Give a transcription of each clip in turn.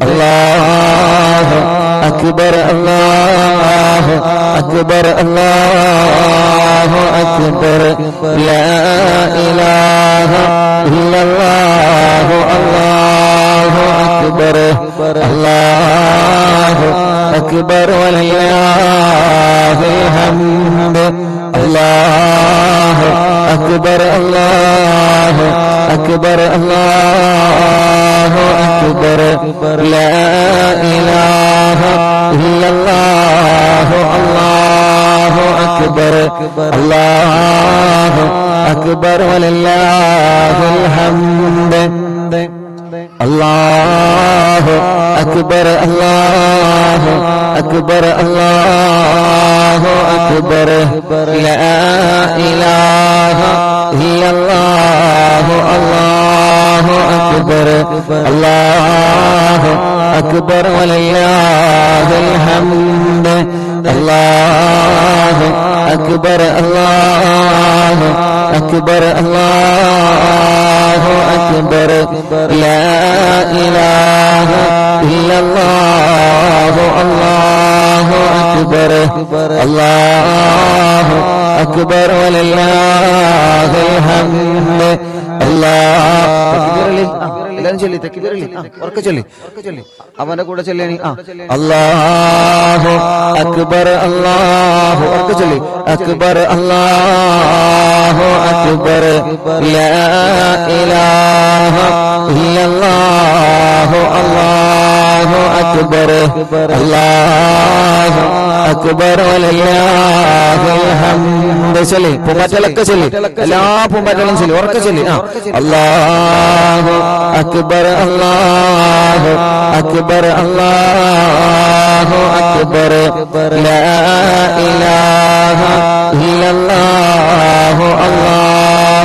അല്ലാഹു അക്ബർ അല്ലാഹു അക്ബർ അല്ലാഹു അക്ബർ. ലാ ഇലാഹ ഇല്ലല്ലാഹു അല്ലാഹു അല്ലാഹു അക്ബർ. അല്ലാഹു അക്ബർ വലില്ലാഹിൽ ഹംദ്. അല്ലാഹു അക്ബർ അല്ലാഹു അക്ബർ അല്ലാഹു അക്ബർ. ലാ ഇലാഹ ഇല്ലല്ലാഹു അല്ലാഹു അക്ബർ. അല്ലാഹു അക്ബർ വലില്ലാഹിൽ ഹംദ്. അല്ലാഹു അക്ബർ അല്ലാഹു അക്ബർ അല്ലാഹു അക്ബർ. ലാ ഇലാഹ ഇല്ലല്ലാഹു അല്ലാഹു അക്ബർ. അല്ലാഹു അക്ബർ വലില്ലാഹിൽ ഹംദ്. അല്ലാഹു അക്ബർ അല്ലാഹു അക്ബർ അല്ലാഹു അക്ബർ. ലാ إله إلا الله الله أكبر الله أكبر ولله الحمد الله എല്ലാരും ചൊല്ലി തെക്കിബിറലി ഉറക്കെ ചൊല്ലി അവന്റെ കൂടെ ചൊല്ലിയാണ് ആ അല്ലാഹു അക്ബർ അല്ലാഹു ഉറക്കെ ചൊല്ലി അക്ബർ അല്ലാഹു അക്ബർ ലാ ഇലാഹ ഇല്ലല്ലാഹു അല്ലാഹു അക്ബർ. അല്ലാഹു അക്ബർ വലില്ലാഹിൽ ഹംദ് ചൊല്ലി. പൂമ്പാറ്റകളൊക്കെ ചൊല്ലി. എല്ലാ പൂമ്പാറ്റകളും ചൊല്ലി. ഉറക്കെ ചൊല്ലി. ആ. അല്ലാഹു അക്ബർ അല്ലാഹു അക്ബർ അല്ലാഹു അക്ബർ. ലാ ഇലാഹ ഇല്ലല്ലാഹു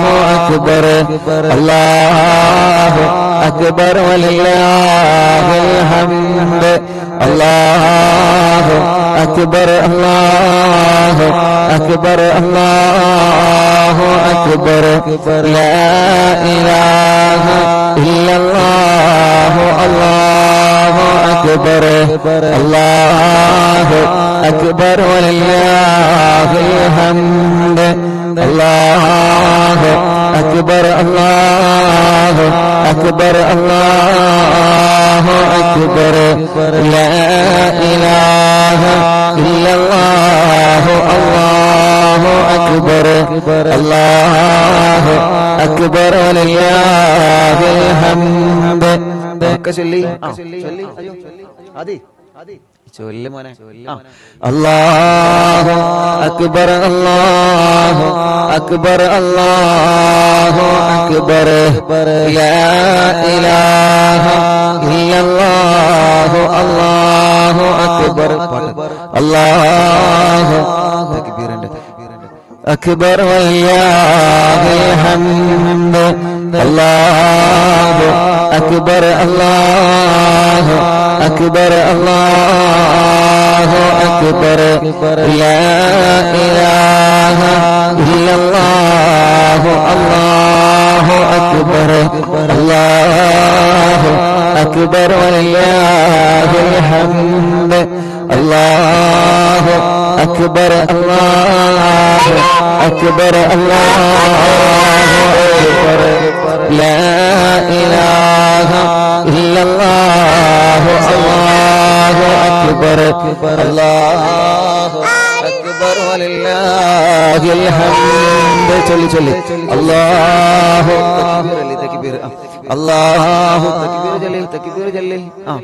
അല്ലാഹു അക്ബർ. അല്ലാഹു അക്ബർ വലില്ലാഹിൽ ഹംദ്. അല്ലാഹു അക്ബർ അല്ലാഹു അക്ബർ അല്ലാഹു അക്ബർ. ലാ ഇലാഹ ഇല്ലല്ലാഹു അല്ലാഹു അക്ബർ. അല്ലാഹു അക്ബർ വലില്ലാഹിൽ ഹംദ്. അല്ലാഹു അല്ലാഹു അക്ബർ അല്ലാഹു അക്ബർ. ഇല്ലല്ലാഹു അല്ലാഹു അക്ബർ. അല്ലാഹു അക്ബർ ഒക്കെ ചൊല്ലി. ചൊല്ലി. അതെ അതെ അല്ലാഹു അക്ബർ അല്ലാഹു അക്ബർ അല്ലാഹു അക്ബർ. ലാ ഇലാഹ ഇല്ലല്ലാഹു അല്ലാഹു അക്ബർ. അല്ലാഹു അക്ബർ. അക്ബർ വല്ലാഹി ഹംദ് അല്ലാഹു അക്ബർ അല്ലാഹു അക്ബർ അല്ലാഹു അക്ബർ. ലാ ഇലാഹ ഇല്ലല്ലാഹു അല്ലാഹു അക്ബർ. അല്ലാഹു അക്ബർ വലിയാഹു أكبر الله أكبر ولله الحمد ചൊല്ലി ചൊല്ലി അല്ലാഹു തക്ബീർ അല്ലേ തക്ബീർ അല്ലാഹു തക്ബീർ ചൊല്ലി തക്ബീർ ചൊല്ലി ആ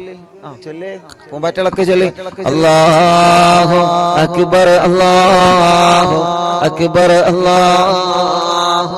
ചൊല്ലി പൂമ്പാറ്റകളൊക്കെ ചൊല്ലി അല്ലാഹു അക്ബർ അല്ലാഹു അക്ബർ അല്ലാഹു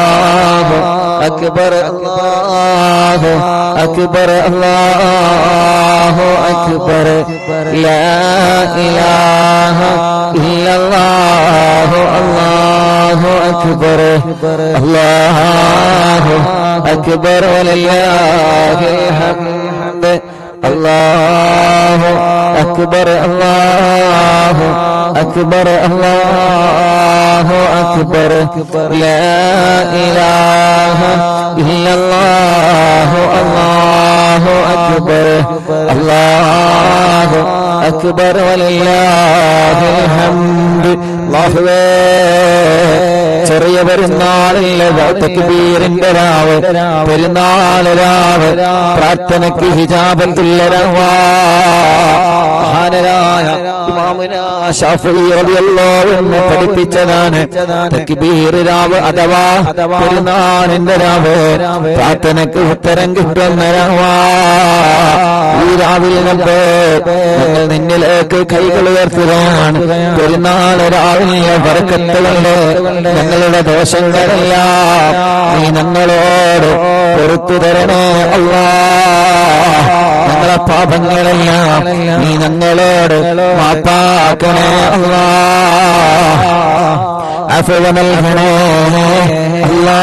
അക്ബർ അല്ലാഹു അക്ബർ അല്ലാഹു അക്ബർ ലാ ഇലാഹ ഇല്ലല്ലാഹു അല്ലാഹു അക്ബർ അല്ലാഹു അക്ബർ വലില്ലാഹിൽ ഹംദ് അല്ലാഹു അക്ബർ അല്ലാഹു അക്ബർ അല്ലാഹു അക്ബർ ലാ ഇലാഹ ഇല്ലല്ലാഹു അല്ലാഹു അക്ബർ. അല്ലാഹു അക്ബർ വലില്ലാഹിൽ ഹംദ് അല്ലാഹുവേ പെരുന്നാളിലെ തക്ബീറിന്റെ രാവ് പെരുന്നാൾ രാവ് പ്രാർത്ഥനയ്ക്ക് ഹിജാബത്തില്ല മഹാനരായ അൻഹു പഠിപ്പിച്ചതാണ് തക്ബീർ രാവ് അഥവാ പെരുന്നാളിന്റെ രാവ് പ്രാർത്ഥനയ്ക്ക് ഉത്തരം കിട്ടുന്ന രാവാ. ഈ രാവിൽ നമുക്ക് ഞങ്ങൾ നിന്നിലേക്ക് കൈകൾ ഉയർത്തുകയാണ്. പെരുന്നാൾ രാവിലെ വറക്കത്തുകൊണ്ട് ഞങ്ങളുടെ ദോഷങ്ങളെല്ലാം നീ ഞങ്ങളോട് പൊറത്തു തരണേ അല്ലാ. ഞങ്ങളെ പാപങ്ങളെല്ലാം നീ ഞങ്ങളോട് മാപ്പാക്കണേ അല്ലാ. അസുഖ നൽകണേ അല്ലാ.